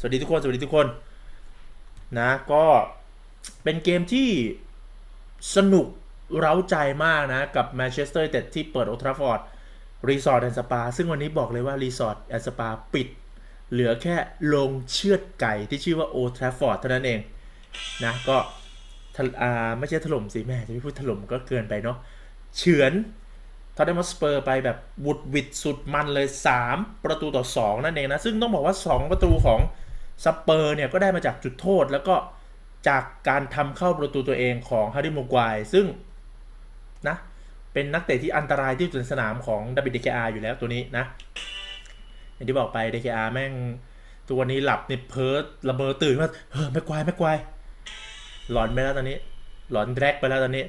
สวัสดีทุกคน สวัสดีทุกคนนะก็เป็นเกมที่สนุกเร้าใจมากนะ กับแมนเชสเตอร์ยูไนเต็ดที่เปิดโอทราฟอร์ดรีสอร์ทแอนด์สปาซึ่งวันนี้บอกเลยว่ารีสอร์ทแอนด์สปาปิด เหลือแค่ลงเชือดไก่ที่ชื่อว่าโอทราฟอร์ดเท่านั้นเองนะก็อ่าไม่ใช่ถล่มสิแม่จะไม่พูดถล่มก็เกินไปเนาะเฉือนทอตเทนมอสเปอร์ไปแบบบุดวิดสุดมันเลย 3 ประตูต่อ 2 นั่นเองนะ ซึ่งต้องบอกว่า 2 ประตูของ สเปอร์เนี่ยก็ได้มาจากจุดโทษแล้วก็จากการทำเข้าประตูตัวเองของฮาริโมกวายซึ่งนะเป็นนักเตะที่อันตรายที่สุดในสนามของดับบิดเดคอาอยู่แล้วตัวนี้นะอย่างที่บอกไปเดคอาแม่งตัววันนี้หลับนี่เพิร์ดระเบิดตื่นมาเฮ้ยไม่กวายไม่กวายหลอนไปแล้วตอนนี้ หลอนแดรกไปแล้วตอนนี้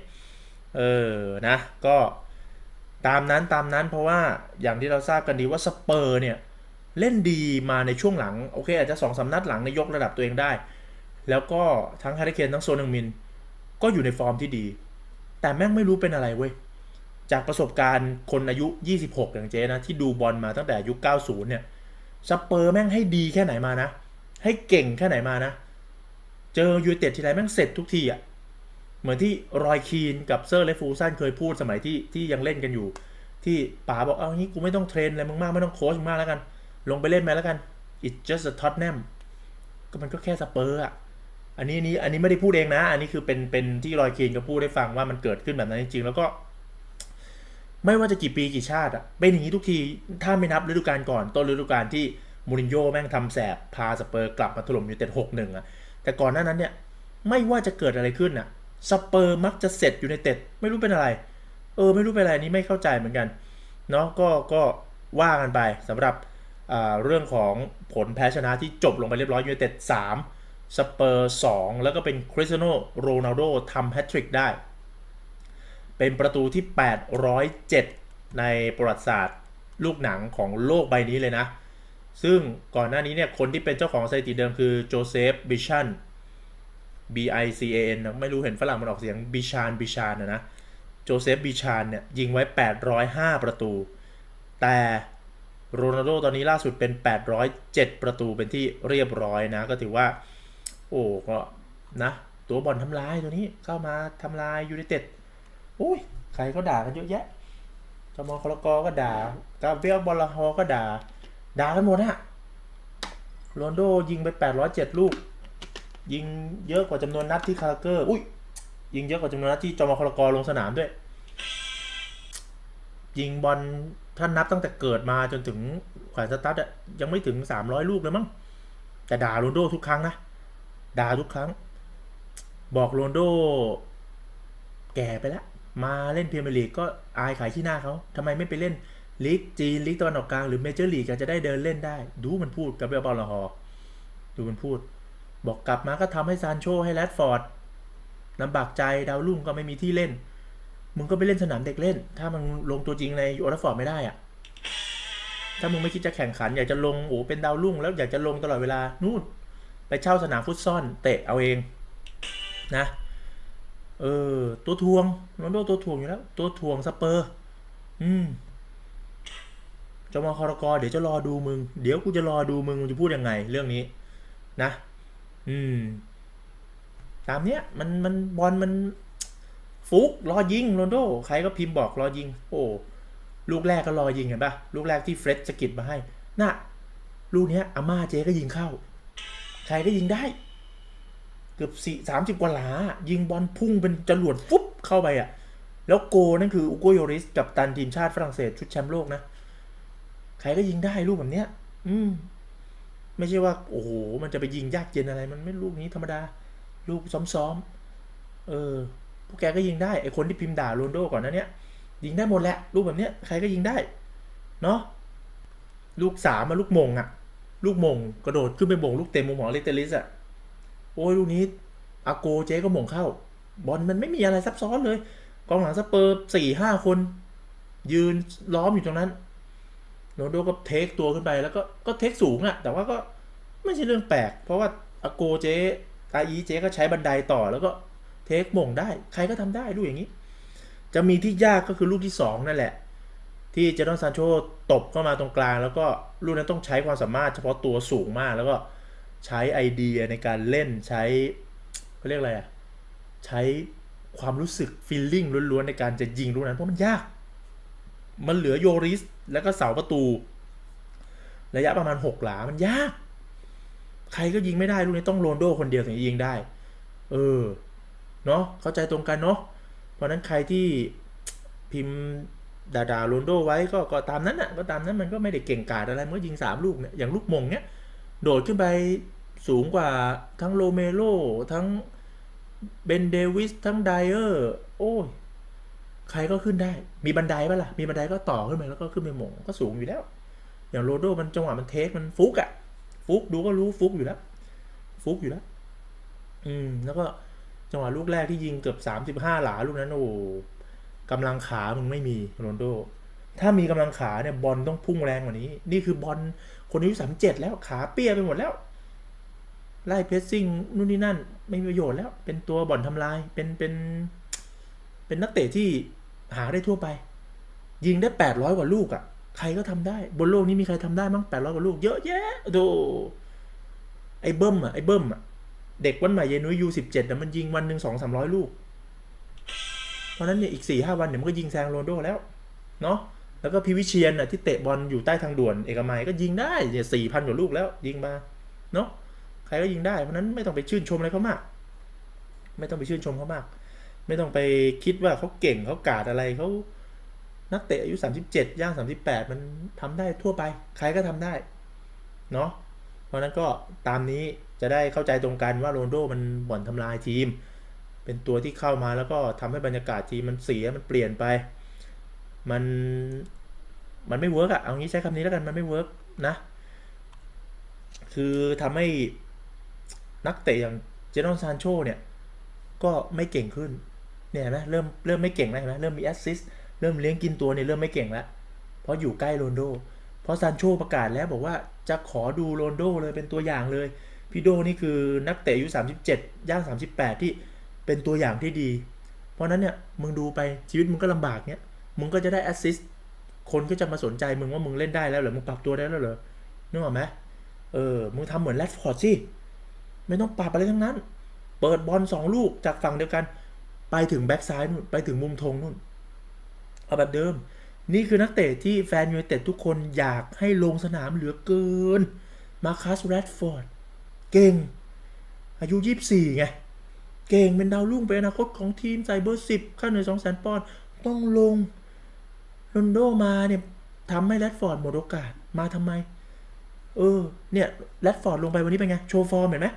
เออนะ ก็ตามนั้นตามนั้นเพราะว่าอย่างที่เราทราบกันดีว่าสเปอร์เนี่ย เล่นดีมาในช่วงหลัง โอเค อาจจะสองสามนัดหลังในยกระดับตัวเองได้ แล้วก็ทั้งฮาริเคนทั้งโซนึงมิน ก็อยู่ในฟอร์มที่ดี แต่แม่งไม่รู้เป็นอะไรเว้ย จากประสบการณ์คนอายุ 26 อย่างเจ๊นะ ที่ดูบอลมาตั้งแต่ยุค 90 เนี่ยสเปอร์แม่งให้ดีแค่ไหนมานะ ให้เก่งแค่ไหนมานะ เจอยูเต็ดทีไรแม่งเสร็จทุกทีอะเหมือนที่รอยคีนกับเซอร์เลฟูซันเคยพูดสมัยที่ที่ยังเล่นกันอยู่ ที่ป๋าบอกเอางี้กูไม่ต้องเทรนอะไรมึงมากไม่ต้องโค้ชมึงมากแล้วกัน ลงไปเล่นไหมแล้วกัน it's just a Tottenham ก็มันก็แค่สเปอร์อะอันนี้อันนี้อันนี้ไม่ได้พูดเองนะ อันนี้คือเป็นเป็นที่รอยคีนก็พูดให้ฟังว่ามันเกิดขึ้นแบบนั้นจริงๆ แล้วก็ ไม่ว่าจะกี่ปีกี่ชาติอะเป็นอย่างนี้ทุกทีถ้าไม่นับฤดูกาลก่อน ต้นฤดูกาลที่มูรินโญ่แม่งทำแสบพาสเปอร์กลับมาถล่มยูเต็ดหกหนึ่งอะแต่ก่อนหน้านั้นเนี่ย ไม่ว่าจะเกิดอะไรขึ้นอะสเปอร์มักจะเสร็จอยู่ในเต็ดไม่รู้เป็นอะไร เออ ไม่รู้เป็นอะไรนี้ไม่เข้าใจเหมือนกันเนาะก็ก็ว่ากันไปสำหรับ เรื่องของผลแพ้ชนะที่จบลงไปเรียบร้อยยูไนเต็ด3สเปอร์2แล้วก็เป็นคริสเตียโนโรนัลโดทำแฮตทริกได้ เป็นประตูที่ 807 ในประวัติศาสตร์ลูกหนังของโลกใบนี้เลยนะ ซึ่งก่อนหน้านี้เนี่ยคนที่เป็นเจ้าของสถิติเดิมคือโจเซฟบิชัน B I C A N ไม่รู้เห็นฝรั่งมันออกเสียงบิชานบิชานนะนะโจเซฟบิชานเนี่ยยิงไว้ 805 ประตู แต่ โรนัลโดตอนนี้ล่าสุดเป็น 807 ประตูเป็นที่เรียบร้อยนะ ก็ถือว่า โอ้ก็นะ ตัวบอลทำลายตัวนี้เข้ามาทำลายยูไนเต็ดโอ้ย ใครก็ด่ากันเยอะแยะจมอคลกอก็ด่ากาเบรียลบอลลฮอก็ด่า ด่ากันหมดอะโรนลโดยิงไป 807 ลูก ยิงเยอะกว่าจำนวนนัดที่คาราเกอร์ อุ้ย ยิงเยอะกว่าจำนวนนัดที่จอมคลกรลงสนามด้วย ยิงบอล ท่านนับตั้งแต่เกิดมาจนถึงขวนสตั๊ดอะยังไม่ถึง300ลูกเลยมั้งแต่ด่าโรนโดทุกครั้งนะด่าทุกครั้ง บอกโรนโด แก่ไปแล้ว มาเล่นพรีเมียร์ลีกก็อายขายที่หน้าเขาทำไมไม่ไปเล่นลีกจีนลีกตะวันออกกลางหรือเมเจอร์ลีกจะได้เดินเล่นได้ ดูมันพูดกับเบลบอลลาฮอดูมันพูด บอกกลับมาก็ทำให้ซานโชให้แรดฟอร์ดลำบากใจดาวรุ่งก็ไม่มีที่เล่น มึงก็ไปเล่นสนามเด็กเล่น ถ้ามันลงตัวจริงในโอทัฟฟอร์ดไม่ได้อะถ้ามึงไม่คิดจะแข่งขัน อยากจะลงโอ้เป็นดาวรุ่ง แล้วอยากจะลงตลอดเวลานู่นไปเช่าสนามฟุตซอลเตะเอาเองนะ เออ ตัวทวงโรนโดตัวทวงอยู่แล้ว ตัวทวงสเปอร์ อืมจอมคอรกอเดี๋ยวจะรอดูมึง เดี๋ยวกูจะรอดูมึงมึงจะพูดยังไง เรื่องนี้ นะ อืม ตามเนี้ย มันมันบอลมัน ฟุกรอยิงโรนโด ใครก็พิมพ์บอกรอยิง โอ้ลูกแรกก็รอยิงเห็นปะลูกแรกที่เฟร็ดสกิดมาให้ น่ะ ลูกเนี้ยอาม่าเจก็ยิงเข้า ใครก็ยิงได้ เกือบสี่สามสิบกว่าหลา ยิงบอลพุ่งเป็นจรวดฟุบเข้าไปอะ แล้วโกนั่นคืออุโกโยริสกับตันทีมชาติฝรั่งเศสชุดแชมป์โลกนะ ใครก็ยิงได้ลูกแบบเนี้ย อืม ไม่ใช่ว่า โอ้โห มันจะไปยิงยากเย็นอะไร มันไม่ลูกนี้ธรรมดา ลูกซ้อมๆ เออ พวกแกก็ยิงได้ไอคนที่พิมพ์ด่าโรนโดก่อนนั้นเนี้ยยิงได้หมดแหละลูกแบบเนี้ยใครก็ยิงได้เนาะลูกสามมาลูกมงอะลูกมงกระโดดขึ้นไปมงลูกเต็มมุมของเลเตลิสอะโอ้ยลูกนี้อาโกเจ๊ก็มงเข้า บอลมันไม่มีอะไรซับซ้อนเลย กองหลังสเปอร์สี่ห้าคน ยืนล้อมอยู่ตรงนั้นโรนโดก็เทคตัวขึ้นไปแล้วก็ก็เทคสูงอะแต่ว่าก็ไม่ใช่เรื่องแปลก เพราะว่าอาโกเจ๊ตาอีเจ๊ก็ใช้บันไดต่อแล้วก็ เทคมงได้ ใครก็ทำได้ลูกอย่างนี้ จะมีที่ยากก็คือลูกที่สองนั่นแหละ ที่เจดอนซานโชตบเข้ามาตรงกลาง แล้วก็ลูกนั้นต้องใช้ความสามารถเฉพาะตัวสูงมากแล้วก็ใช้ไอเดียในการเล่นใช้เขาเรียกอะไรอะใช้ความรู้สึกฟีลลิ่งล้วนๆในการจะยิงลูกนั้นเพราะมันยาก มันเหลือโยริสแล้วก็เสาประตู ระยะประมาณหกหลา มันยาก ใครก็ยิงไม่ได้ลูกนี้ต้องโรนโดคนเดียวถึงจะยิงได้ เออ เนาะเข้าใจตรงกันเนาะเพราะนั้นใครที่พิมพ์ด่าดาโรนโดไว้ก็ก็ตามนั้นอะก็ตามนั้นมันก็ไม่ได้เก่งกาจอะไรมันก็ยิงสามลูกเนี่ยอย่างลูกมงเนี้ยโดดขึ้นไปสูงกว่าทั้งโรเมโรทั้งเบนเดวิสทั้งไดเออร์โอ้ยใครก็ขึ้นได้ มีบันไดปะล่ะ มีบันไดก็ต่อขึ้นไปแล้วก็ขึ้นไปหมงก็สูงอยู่แล้ว อย่างโรโดมันจังหวะมันเทคมันฟุกอะฟุกดูก็รู้ฟุกอยู่แล้ว ฟุกอยู่แล้ว อืม แล้วก็ จังหวะลูกแรกที่ยิงเกือบสามสิบห้าหลาลูกนั้นโอ้กำลังขามึงไม่มีโรนโด ถ้ามีกำลังขาเนี่ยบอลต้องพุ่งแรงกว่านี้ นี่คือบอลคนอายุสามเจ็ดแล้วขาเปียไปหมดแล้ว ไล่เพสซิ่งนู่นนี่นั่น ไม่มีประโยชน์แล้ว เป็นตัวบ่อนทำลาย เป็นเป็นเป็นนักเตะที่หาได้ทั่วไป ยิงได้แปดร้อยกว่าลูกอะ่ะ ใครก็ทำได้ บนโลกนี้มีใครทำได้มั้งแปดร้อยกว่าลูกเยอะแยะ ดู ไอ้เบิ้มอะไอ้เบิ้มอะ เด็กวันใหม่เยนุยยูสิบเจ็ดแต่มันยิงวันหนึ่งสองสามร้อยลูก เพราะนั้นเนี่ยอีกสี่ห้าวันเดี๋ยวมันก็ยิงแซงโรนโดแล้ว เนาะแล้วก็พิวิเชียนอะที่เตะบอลอยู่ใต้ทางด่วนเอกมัยก็ยิงได้เนี่ยสี่พันกว่าลูกแล้ว ยิงมาเนาะใครก็ยิงได้เพราะนั้นไม่ต้องไปชื่นชมอะไรเขามาก ไม่ต้องไปชื่นชมเขามาก ไม่ต้องไปคิดว่าเขาเก่งเขากาดอะไรเขานักเตะอายุ 37 ย่าง 38 มันทำได้ทั่วไป ใครก็ทำได้ เนาะเพราะนั้นก็ตามนี้ จะได้เข้าใจตรงกันว่าโรนโดมันบ่อนทำลายทีม เป็นตัวที่เข้ามาแล้วก็ทำให้บรรยากาศทีมมันเสียมันเปลี่ยนไป มันมันไม่เวิร์กอะเอางี้ใช้คำนี้แล้วกันมันไม่เวิร์กนะ คือทำให้นักเตะอย่างเจนอนซานโชเนี่ยก็ไม่เก่งขึ้นเนี่ยนไหมเริ่มเริ่มไม่เก่งแล้วเห็นไหมเริ่มมีแอสซิสต์เริ่มเลี้ยงกินตัวเนี่ยเริ่มไม่เก่งแล้ว เพราะอยู่ใกล้โรนโด เพราะซานโชประกาศแล้วบอกว่าจะขอดูโรนโดเลยเป็นตัวอย่างเลย พี่โดนี่คือนักเตะอายุ 37 ย่าง 38 ที่เป็นตัวอย่างที่ดี เพราะนั้นเนี่ยมึงดูไปชีวิตมึงก็ลำบากเนี่ยมึงก็จะได้แอสซิสต์คนก็จะมาสนใจมึงว่ามึงเล่นได้แล้วเหรอมึงปรับตัวได้แล้วเหรอนึกออกไหมเออมึงทำเหมือนแรดฟอร์ดสิไม่ต้องปรับอะไรทั้งนั้น เปิดบอลสองลูกจากฝั่งเดียวกัน ไปถึงแบ็กซ้ายนู่นไปถึงมุมธงนู่นเอาแบบเดิม นี่คือนักเตะที่แฟนยูไนเต็ดทุกคนอยากให้ลงสนามเหลือเกินมาคัสแรดฟอร์ด เก่ง อายุ 24 ไง เก่งเป็นดาวรุ่งเป็นอนาคตของทีมใส่เบอร์10ค่าเหนื่อย2 0 0 0 0 0ปอนด์ต้องลงโรนโดมาเนี่ยทำให้แรดฟอร์ดหมดโอกาสมาทำไม เออ เนี่ยแรดฟอร์ดลงไปวันนี้เป็นไง โชว์ฟอร์มเห็นไหม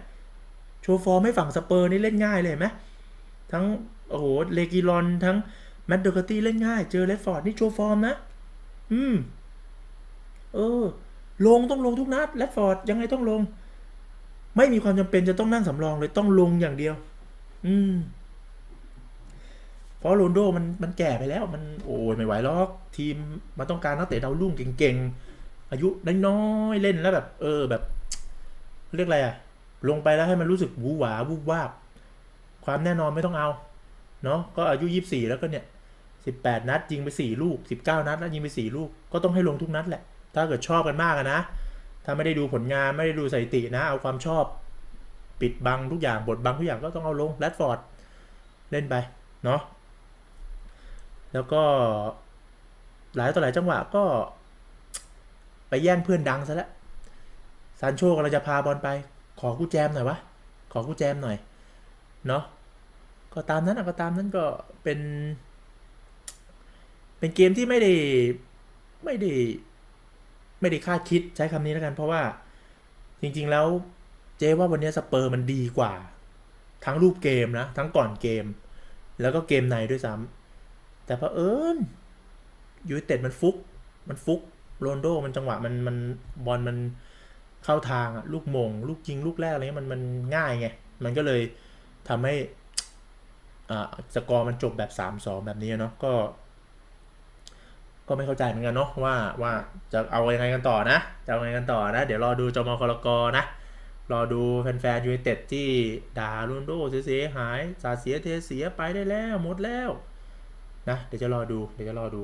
โชว์ฟอร์มให้ฝั่งสเปอร์นี่เล่นง่ายเลยเห็นไหมทั้งโอ้โหเลกิรอนทั้งแมตต์เดอร์กตี้เล่นง่าย เจอเลดฟอร์ดนี่โชว์ฟอร์มนะ อืม เออ ลงต้องลงทุกนัดเลดฟอร์ดยังไงต้องลง ไม่มีความจำเป็นจะต้องนั่งสำรองเลยต้องลงอย่างเดียว อืม เพราะโรนโดมันมันแก่ไปแล้ว มันโอ้ยไม่ไหวหรอก ทีมมันต้องการนักเตะดาวรุ่งเก่งๆ อายุน้อยๆเล่นแล้วแบบ เออแบบ เรียกอะไรอะลงไปแล้วให้มันรู้สึกวูหวาวูบวาบ ความแน่นอนไม่ต้องเอา เนาะก็อายุยี่สี่แล้วก็เนี่ยสิบแปดนัดยิงไปสี่ลูกสิบเก้านัดแล้วยิงไปสี่ลูกก็ต้องให้ลงทุกนัดแหละ ถ้าเกิดชอบกันมากอะนะ ถ้าไม่ได้ดูผลงานไม่ได้ดูสถิตินะ เอาความชอบปิดบังทุกอย่างบทบังทุกอย่างก็ต้องเอาลงแรดฟอร์ดเล่นไป เนาะแล้วก็หลายต่อหลายจังหวะก็ ไปแย่งเพื่อนดังซะแล้วซานโชกำลังจะพาบอลไป ขอกูแจมหน่อยวะ ขอกูแจมหน่อย เนาะก็ตามนั้นอะก็ตามนั้นก็เป็น เป็นเกมที่ไม่ได้ ไม่ได้ ไม่ได้คาดคิดใช้คำนี้แล้วกัน เพราะว่าจริงๆแล้วเจ๊ว่าวันนี้สเปอร์มันดีกว่า ทั้งรูปเกมนะ ทั้งก่อนเกม แล้วก็เกมในด้วยซ้ำแต่เพอเอิญยูไนเต็ดมันฟุก มันฟุกโรนโดมันจังหวะมันมันบอลมันเข้าทางอะลูกมง ลูกยิงลูกแรกอะไรเงี้ยมันมันง่ายไง มันก็เลยทำให้อ่าสกอร์มันจบแบบ3-2แบบนี้เนาะก็ ก็ไม่เข้าใจเหมือนกันเนาะว่าว่าจะเอายังไงกันต่อนะ จะเอายังไงกันต่อนะ เดี๋ยวรอดูจมคอลกอนะ รอดูแฟนๆยูไนเต็ดที่ด่าลุนโดเสียหาย สาเสียเทเสียไปได้แล้วหมดแล้วนะเดี๋ยวจะรอดูเดี๋ยวจะรอดู